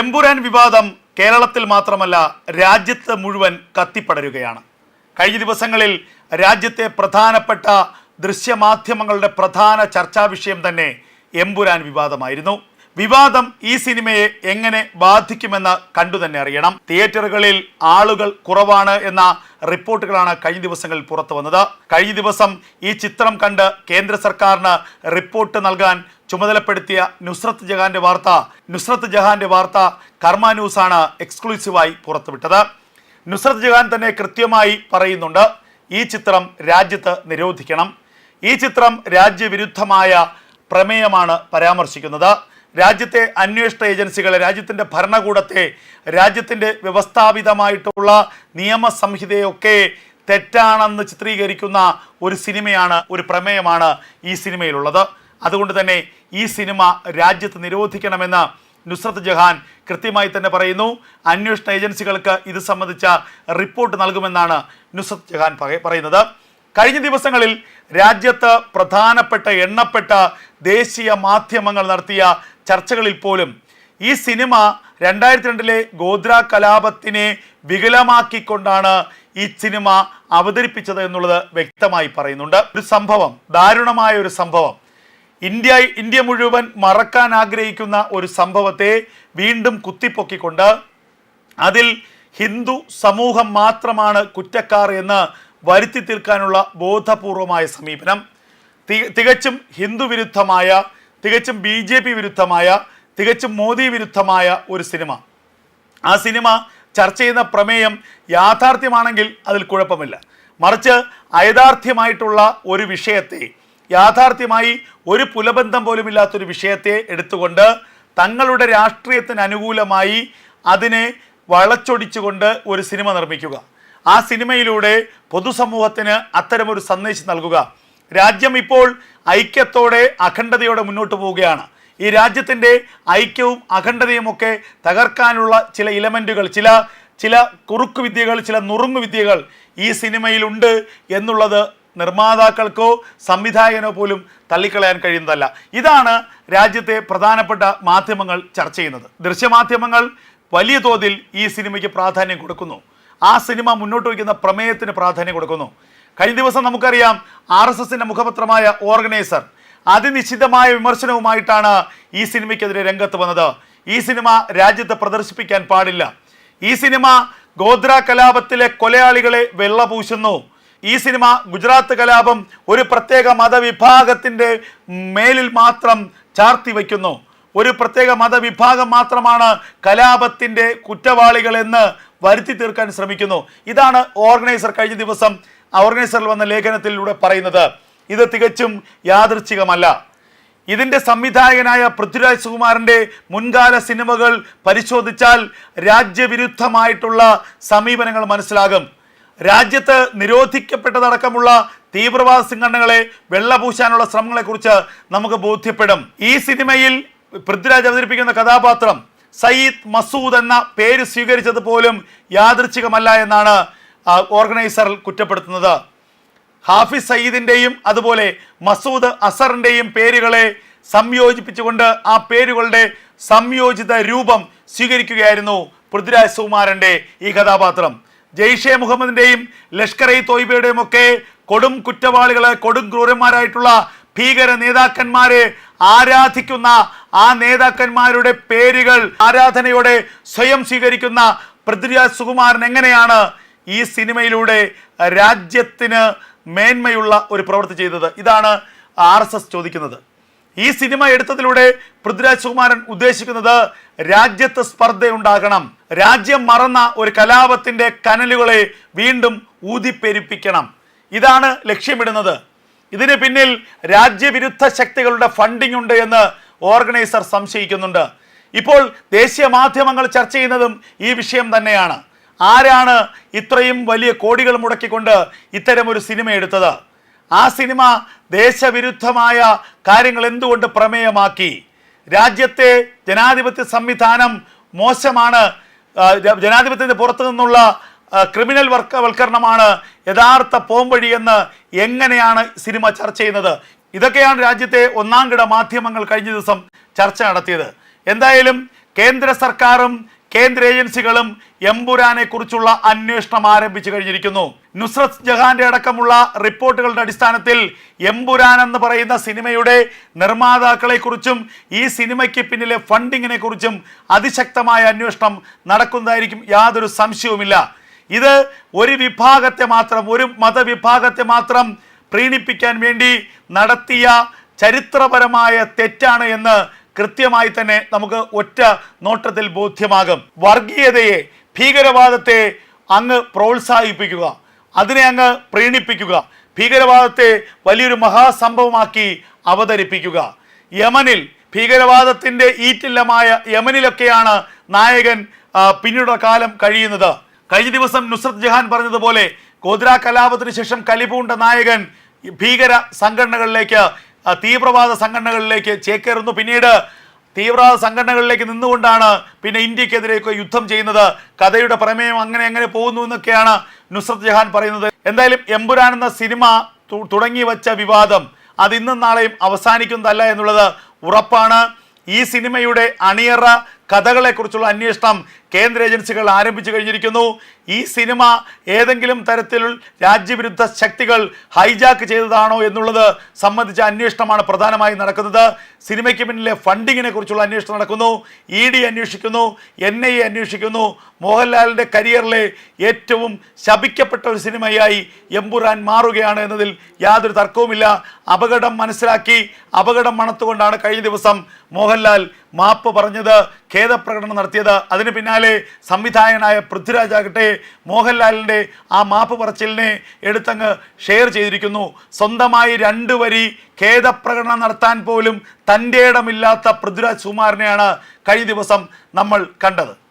എമ്പുരാൻ വിവാദം കേരളത്തിൽ മാത്രമല്ല രാജ്യത്ത് മുഴുവൻ കത്തിപ്പടരുകയാണ്. കഴിഞ്ഞ ദിവസങ്ങളിൽ രാജ്യത്തെ പ്രധാനപ്പെട്ട ദൃശ്യമാധ്യമങ്ങളുടെ പ്രധാന ചർച്ചാ വിഷയം തന്നെ എമ്പുരാൻ വിവാദമായിരുന്നു. വിവാദം ഈ സിനിമയെ എങ്ങനെ ബാധിക്കുമെന്ന് കണ്ടു തന്നെ അറിയണം. തിയേറ്ററുകളിൽ ആളുകൾ കുറവാണ് എന്ന റിപ്പോർട്ടുകളാണ് കഴിഞ്ഞ ദിവസങ്ങളിൽ പുറത്തു വന്നത്. കഴിഞ്ഞ ദിവസം ഈ ചിത്രം കണ്ട് കേന്ദ്ര സർക്കാരിന് റിപ്പോർട്ട് നൽകാൻ ചുമതലപ്പെടുത്തിയ നുസ്രത്ത് ജഹാന്റെ വാർത്ത നുസ്രത്ത് ജഹാന്റെ വാർത്ത കർമ്മ ന്യൂസാണ് എക്സ്ക്ലൂസീവായി പുറത്തുവിട്ടത്. നുസ്രത്ത് ജഹാൻ തന്നെ കൃത്യമായി പറയുന്നുണ്ട് ഈ ചിത്രം രാജ്യത്ത് നിരോധിക്കണം. ഈ ചിത്രം രാജ്യവിരുദ്ധമായ പ്രമേയമാണ് പരാമർശിക്കുന്നത്. രാജ്യത്തെ അന്വേഷണ ഏജൻസികളെ രാജ്യത്തിന്റെ ഭരണകൂടത്തെ രാജ്യത്തിന്റെ വ്യവസ്ഥാപിതമായിട്ടുള്ള നിയമസംഹിതയൊക്കെ തെറ്റാണെന്ന് ചിത്രീകരിക്കുന്ന ഒരു സിനിമയാണ് ഒരു പ്രമേയമാണ് ഈ സിനിമയിലുള്ളത്. അതുകൊണ്ട് തന്നെ ഈ സിനിമ രാജ്യത്ത് നിരോധിക്കണമെന്ന് നുസ്രത്ത് ജഹാൻ കൃത്യമായി തന്നെ പറയുന്നു. അന്വേഷണ ഏജൻസികൾക്ക് ഇത് സംബന്ധിച്ച റിപ്പോർട്ട് നൽകുമെന്നാണ് നുസ്രത്ത് ജഹാൻ പറയ- പറയുന്നത്. കഴിഞ്ഞ ദിവസങ്ങളിൽ രാജ്യത്ത് പ്രധാനപ്പെട്ട എണ്ണപ്പെട്ട ദേശീയ മാധ്യമങ്ങൾ നടത്തിയ ചർച്ചകളിൽ പോലും ഈ സിനിമ രണ്ടായിരത്തി രണ്ടിലെ ഗോദ്ര കലാപത്തിനെ വികലമാക്കിക്കൊണ്ടാണ് ഈ സിനിമ അവതരിപ്പിച്ചത് എന്നുള്ളത് വ്യക്തമായി പറയുന്നുണ്ട്. ഒരു സംഭവം ദാരുണമായ ഒരു സംഭവം. ഇന്ത്യ ഇന്ത്യ മുഴുവൻ മറക്കാൻ ആഗ്രഹിക്കുന്ന ഒരു സംഭവത്തെ വീണ്ടും കുത്തിപ്പൊക്കിക്കൊണ്ട് അതിൽ ഹിന്ദു സമൂഹം മാത്രമാണ് കുറ്റക്കാർ എന്ന് വരുത്തി തീർക്കാനുള്ള ബോധപൂർവമായ സമീപനം. തികച്ചും ഹിന്ദു വിരുദ്ധമായ തികച്ചും ബി ജെ പി വിരുദ്ധമായ തികച്ചും മോദി വിരുദ്ധമായ ഒരു സിനിമ. ആ സിനിമ ചർച്ച ചെയ്യുന്ന പ്രമേയം യാഥാർത്ഥ്യമാണെങ്കിൽ അതിൽ കുഴപ്പമില്ല. മറിച്ച് അയഥാർത്ഥ്യമായിട്ടുള്ള ഒരു വിഷയത്തെ യാഥാർത്ഥ്യമായി ഒരു പുലബന്ധം പോലും ഇല്ലാത്തൊരു വിഷയത്തെ എടുത്തുകൊണ്ട് തങ്ങളുടെ രാഷ്ട്രീയത്തിന് അനുകൂലമായി അതിനെ വളച്ചൊടിച്ചുകൊണ്ട് ഒരു സിനിമ നിർമ്മിക്കുക. ആ സിനിമയിലൂടെ പൊതുസമൂഹത്തിന് അത്തരമൊരു സന്ദേശം നൽകുക. രാജ്യം ഇപ്പോൾ ഐക്യത്തോടെ അഖണ്ഡതയോടെ മുന്നോട്ട് പോവുകയാണ്. ഈ രാജ്യത്തിന്റെ ഐക്യവും അഖണ്ഡതയും ഒക്കെ തകർക്കാനുള്ള ചില ഇലമെന്റുകൾ ചില ചില കുറുക്കു വിദ്യകൾ ചില നുറുങ്ങു വിദ്യകൾ ഈ സിനിമയിലുണ്ട് എന്നുള്ളത് നിർമ്മാതാക്കൾക്കോ സംവിധായകനോ പോലും തള്ളിക്കളയാൻ കഴിയുന്നതല്ല. ഇതാണ് രാജ്യത്തെ പ്രധാനപ്പെട്ട മാധ്യമങ്ങൾ ചർച്ച ചെയ്യുന്നത്. ദൃശ്യമാധ്യമങ്ങൾ വലിയ തോതിൽ ഈ സിനിമയ്ക്ക് പ്രാധാന്യം കൊടുക്കുന്നു. ആ സിനിമ മുന്നോട്ട് വയ്ക്കുന്ന പ്രമേയത്തിന് പ്രാധാന്യം കൊടുക്കുന്നു. കഴിഞ്ഞ ദിവസം നമുക്കറിയാം ആർ എസ് എസിന്റെ മുഖപത്രമായ ഓർഗനൈസർ അതിനിശ്ചിതമായ വിമർശനവുമായിട്ടാണ് ഈ സിനിമയ്ക്കെതിരെ രംഗത്ത് വന്നത്. ഈ സിനിമ രാജ്യത്ത് പ്രദർശിപ്പിക്കാൻ പാടില്ല. ഈ സിനിമ ഗോദ്ര കലാപത്തിലെ കൊലയാളികളെ വെള്ളപൂശുന്നു. ഈ സിനിമ ഗുജറാത്ത് കലാപം ഒരു പ്രത്യേക മതവിഭാഗത്തിന്റെ മേലിൽ മാത്രം ചാർത്തി വയ്ക്കുന്നു. ഒരു പ്രത്യേക മതവിഭാഗം മാത്രമാണ് കലാപത്തിന്റെ കുറ്റവാളികളെന്ന് വരുത്തി തീർക്കാൻ ശ്രമിക്കുന്നു. ഇതാണ് ഓർഗനൈസർ കഴിഞ്ഞ ദിവസം ഓർഗനൈസറിൽ വന്ന ലേഖനത്തിലൂടെ പറയുന്നത് ഇത് തികച്ചും യാദൃച്ഛികമല്ല ഇതിന്റെ സംവിധായകനായ പൃഥ്വിരാജ് സുകുമാരന്റെ മുൻകാല സിനിമകൾ പരിശോധിച്ചാൽ രാജ്യവിരുദ്ധമായിട്ടുള്ള സമീപനങ്ങൾ മനസ്സിലാകും. രാജ്യത്ത് നിരോധിക്കപ്പെട്ടതടക്കമുള്ള തീവ്രവാദ സംഘടനകളെ വെള്ളപൂശാനുള്ള ശ്രമങ്ങളെക്കുറിച്ച് നമുക്ക് ബോധ്യപ്പെടും. ഈ സിനിമയിൽ പൃഥ്വിരാജ് അവതരിപ്പിക്കുന്ന കഥാപാത്രം സയ്യിദ് മസൂദ് എന്ന പേര് സ്വീകരിച്ചത് പോലും യാദൃച്ഛികമല്ല എന്നാണ് ഓർഗനൈസർ കുറ്റപ്പെടുത്തുന്നത്. ഹാഫിസ് സയ്യിദിന്റെയും അതുപോലെ മസൂദ് അസറിന്റെയും പേരുകളെ സംയോജിപ്പിച്ചുകൊണ്ട് ആ പേരുകളുടെ സംയോജിത രൂപം സ്വീകരിക്കുകയായിരുന്നു പൃഥ്വിരാജ് സുകുമാരന്റെ ഈ കഥാപാത്രം. ജെയ്ഷെ മുഹമ്മദിന്റെയും ലഷ്കർ ഇ തോയ്ബയുടെയും ഒക്കെ കൊടും കുറ്റവാളികളെ കൊടും ക്രൂരന്മാരായിട്ടുള്ള ഭീകര നേതാക്കന്മാരെ ആരാധിക്കുന്ന ആ നേതാക്കന്മാരുടെ പേരുകൾ ആരാധനയോടെ സ്വയം സ്വീകരിക്കുന്ന പൃഥ്വിരാജ് സുകുമാരൻ എങ്ങനെയാണ് ഈ സിനിമയിലൂടെ രാജ്യത്തിന് മേന്മയുള്ള ഒരു പ്രവൃത്തി ചെയ്തത്. ഇതാണ് ആർ എസ് എസ് ചോദിക്കുന്നത്. ഈ സിനിമ എടുത്തതിലൂടെ പൃഥ്വിരാജ് സുകുമാരൻ ഉദ്ദേശിക്കുന്നത് രാജ്യത്ത് സ്പർദ്ധയുണ്ടാകണം. രാജ്യം മറന്ന ഒരു കലാപത്തിന്റെ കനലുകളെ വീണ്ടും ഊതിപ്പെരിപ്പിക്കണം. ഇതാണ് ലക്ഷ്യമിടുന്നത്. ഇതിന് പിന്നിൽ രാജ്യവിരുദ്ധ ശക്തികളുടെ ഫണ്ടിംഗ് ഉണ്ട് എന്ന് ഓർഗനൈസർ സംശയിക്കുന്നുണ്ട്. ഇപ്പോൾ ദേശീയ മാധ്യമങ്ങൾ ചർച്ച ചെയ്യുന്നതും ഈ വിഷയം തന്നെയാണ്. ആരാണ് ഇത്രയും വലിയ കോടികൾ മുടക്കിക്കൊണ്ട് ഇത്തരം ഒരു സിനിമ എടുത്തത്? ആ സിനിമ ദേശവിരുദ്ധമായ കാര്യങ്ങൾ എന്തുകൊണ്ട് പ്രമേയമാക്കി? രാജ്യത്തെ ജനാധിപത്യ സംവിധാനം മോശമാണ് ജനാധിപത്യത്തിന് പുറത്തു നിന്നുള്ള ക്രിമിനൽ വർക്ക വൽക്കരണമാണ് യഥാർത്ഥ പോംവഴി എന്ന് എങ്ങനെയാണ് സിനിമ ചർച്ച ചെയ്യുന്നത്? ഇതൊക്കെയാണ് രാജ്യത്തെ ഒന്നാം കിട മാധ്യമങ്ങൾ കഴിഞ്ഞ ദിവസം ചർച്ച നടത്തിയത്. എന്തായാലും കേന്ദ്ര സർക്കാരും കേന്ദ്ര ഏജൻസികളും എംപുരാനെ കുറിച്ചുള്ള അന്വേഷണം ആരംഭിച്ചു കഴിഞ്ഞിരിക്കുന്നു. നുസ്രത് ജഹാന്റെ അടക്കമുള്ള റിപ്പോർട്ടുകളുടെ അടിസ്ഥാനത്തിൽ എംപുരാൻ എന്ന് പറയുന്ന സിനിമയുടെ നിർമ്മാതാക്കളെ കുറിച്ചും ഈ സിനിമയ്ക്ക് പിന്നിലെ ഫണ്ടിങ്ങിനെ കുറിച്ചും അതിശക്തമായ അന്വേഷണം നടക്കുന്നതായിരിക്കും യാതൊരു സംശയവുമില്ല. ഇത് ഒരു വിഭാഗത്തെ മാത്രം ഒരു മതവിഭാഗത്തെ മാത്രം പ്രീണിപ്പിക്കാൻ വേണ്ടി നടത്തിയ ചരിത്രപരമായ തെറ്റാണ് എന്ന് കൃത്യമായി തന്നെ നമുക്ക് ഒറ്റ നോട്ടത്തിൽ ബോധ്യമാകും. വർഗീയതയെ ഭീകരവാദത്തെ അങ്ങ് പ്രോത്സാഹിപ്പിക്കുക. അതിനെ അങ്ങ് പ്രീണിപ്പിക്കുക. ഭീകരവാദത്തെ വലിയൊരു മഹാസംഭവമാക്കി അവതരിപ്പിക്കുക. യമനിൽ ഭീകരവാദത്തിന്റെ ഈറ്റില്ലമായ യമനിലൊക്കെയാണ് നായകൻ പിന്നീടുള്ള പിന്നീട് കാലം കഴിയുന്നത്. കഴിഞ്ഞ ദിവസം നുസ്രത് ജഹാൻ പറഞ്ഞതുപോലെ ഗോദ്ര കലാപത്തിന് ശേഷം കലിപൂണ്ട നായകൻ ഭീകര സംഘടനകളിലേക്ക് തീവ്രവാദ സംഘടനകളിലേക്ക് ചേക്കേറുന്നു. പിന്നീട് തീവ്രവാദ സംഘടനകളിലേക്ക് നിന്നുകൊണ്ടാണ് പിന്നെ ഇന്ത്യക്കെതിരെയൊക്കെ യുദ്ധം ചെയ്യുന്നത്. കഥയുടെ പ്രമേയം അങ്ങനെ എങ്ങനെ പോകുന്നു എന്നൊക്കെയാണ് നുസ്രത് ജഹാൻ പറയുന്നത്. എന്തായാലും എമ്പുരാൻ എന്ന സിനിമ തുടങ്ങി വച്ച വിവാദം അത് ഇന്നും നാളെയും അവസാനിക്കുന്നതല്ല എന്നുള്ളത് ഉറപ്പാണ്. ഈ സിനിമയുടെ അണിയറ കഥകളെക്കുറിച്ചുള്ള അന്വേഷണം കേന്ദ്ര ഏജൻസികൾ ആരംഭിച്ചു കഴിഞ്ഞിരിക്കുന്നു. ഈ സിനിമ ഏതെങ്കിലും തരത്തിൽ രാജ്യവിരുദ്ധ ശക്തികൾ ഹൈജാക്ക് ചെയ്തതാണോ എന്നുള്ളത് സംബന്ധിച്ച അന്വേഷണമാണ് പ്രധാനമായും നടക്കുന്നത്. സിനിമയ്ക്ക് പിന്നിലെ ഫണ്ടിങ്ങിനെ കുറിച്ചുള്ള അന്വേഷണം നടക്കുന്നു. ഇ ഡി അന്വേഷിക്കുന്നു എൻ ഐ എ അന്വേഷിക്കുന്നു. മോഹൻലാലിന്റെ കരിയറിലെ ഏറ്റവും ശപിക്കപ്പെട്ട ഒരു സിനിമയായി എമ്പുരാൻ മാറുകയാണ് എന്നതിൽ യാതൊരു തർക്കവുമില്ല. അപകടം മനസ്സിലാക്കി അപകടം മണത്തുകൊണ്ടാണ് കഴിഞ്ഞ ദിവസം മോഹൻലാൽ മാപ്പ് പറഞ്ഞത് ഖേദപ്രകടനം നടത്തിയത്. അതിന് പിന്നാലെ സംവിധായകനായ പൃഥ്വിരാജാകട്ടെ മോഹൻലാലിന്റെ ആ മാപ്പ് പറച്ചിലിനെ എടുത്തങ്ങ് ഷെയർ ചെയ്തിരിക്കുന്നു. സ്വന്തമായി രണ്ടു വരി ഖേദപ്രകടനം നടത്താൻ പോലും തന്റെ ഇടമില്ലാത്ത പൃഥ്വിരാജ് സുമാറിനെയാണ് കഴിഞ്ഞ ദിവസം നമ്മൾ കണ്ടത്.